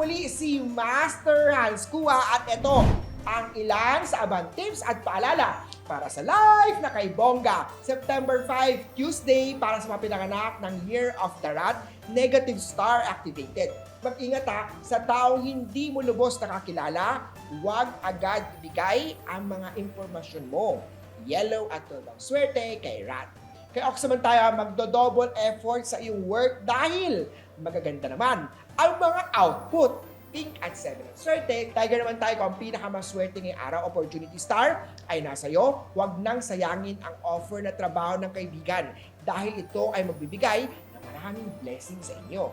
muli si Master Hans Kua at ito ang ilan sa abang tips at paalala para sa live na kay Bongga. September 5, Tuesday, para sa mga ng Year of the Rat, Negative Star Activated. Mag-ingat ha, sa taong hindi mo lubos nakakilala, huwag agad ibigay ang mga impormasyon mo. Yellow at tulbang swerte kay Rat. Kaya ako naman tayo magdo-double effort sa iyong work dahil magaganda naman ang mga output. Pink at 7 ang swerte. Tiger naman tayo kung ang pinakamaswerte ngayong araw, opportunity star, ay nasa iyo. Huwag nang sayangin ang offer na trabaho ng kaibigan dahil ito ay magbibigay ng maraming blessings sa inyo.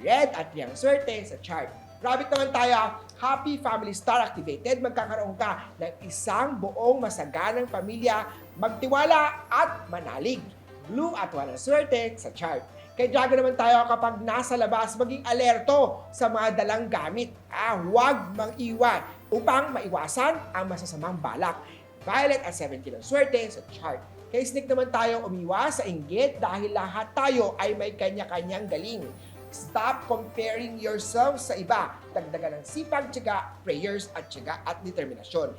Red at yang swerte sa chart. Rabbit naman tayo, Happy Family Star activated. Magkakaroon ka ng isang buong masaganang pamilya, magtiwala at manalig. Blue at walang swerte sa chart. Kay Dragon naman tayo kapag nasa labas, maging alerto sa mga dalang gamit. Ah, huwag mang iwan upang maiwasan ang masasamang balak. Violet at 17 ang swerte sa chart. Kay Snake naman tayo umiwas sa inggit dahil lahat tayo ay may kanya-kanyang galing. Stop comparing yourself sa iba. Dagdagan ng sipag, tiyaga, prayers at tiyaga at determinasyon.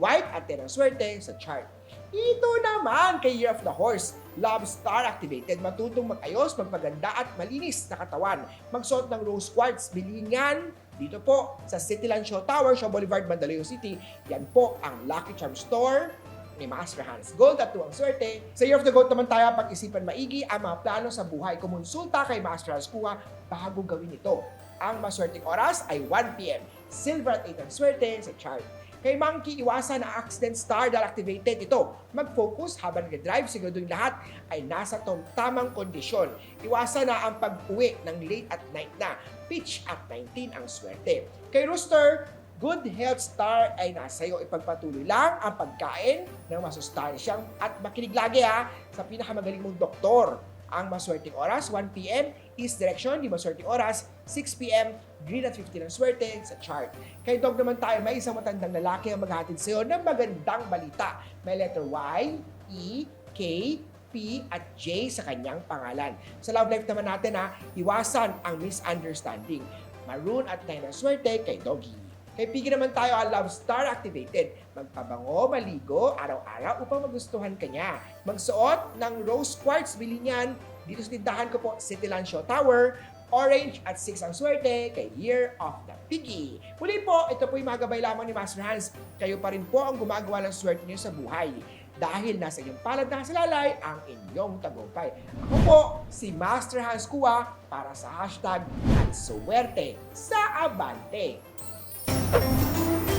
White at 10 ang swerte sa chart. Ito naman kay Year of the Horse. Love Star activated. Matutong mag-ayos, magpaganda at malinis na katawan. Magsuot ng rose quartz. Bilingan dito po sa Cityland Show Tower, Shaw Boulevard, Mandaluyong City. Yan po ang Lucky Charm Store ni Master Hans. Gold at tuwang swerte. Sa Year of the Goat naman tayo, pag-isipan maigi ang mga plano sa buhay. Kumonsulta kay Master Hans Kuha bago gawin ito. Ang maswerteng oras ay 1pm. Silver at 8 ang swerte sa chart. Kay Monkey, iwasan ang accident star dahil activated ito. Mag-focus habang nag-drive, siguraduhin lahat ay nasa tom tamang kondisyon. Iwasan na ang pag-uwi ng late at night na. Pitch at 19 ang swerte. Kay Rooster, good health star ay nasa iyo. Ipagpatuloy lang ang pagkain ng masustansyang at makinig lagi ha sa pinakamagaling mong doktor. Ang maswerteng oras, 1pm, East Direction, di maswerteng oras, 6pm, Green at 15 ang swerte sa chart. Kay Dog naman tayo, may isang matandang lalaki ang maghatid sa iyo ng magandang balita. May letter Y, E, K, P at J sa kanyang pangalan. Sa love life naman natin ha, iwasan ang misunderstanding. Maroon at 9 ang swerte kay Doggy. Kay Piggy naman tayo ang Love Star activated. Magpabango, maligo, araw-araw upang magustuhan ka niya. Magsuot ng rose quartz, bili niyan. Dito sa tindahan ko po, Cityland Show Tower. Orange at 6 ang swerte kay Year of the Piggy. Muli po, ito po yung mga gabay lamang ni Master Hans. Kayo pa rin po ang gumagawa ng swerte niyo sa buhay. Dahil nasa inyong palad na salalay ang inyong tagumpay. Ako po, si Master Hans Kua para sa hashtag at suwerte sa Abante. うん。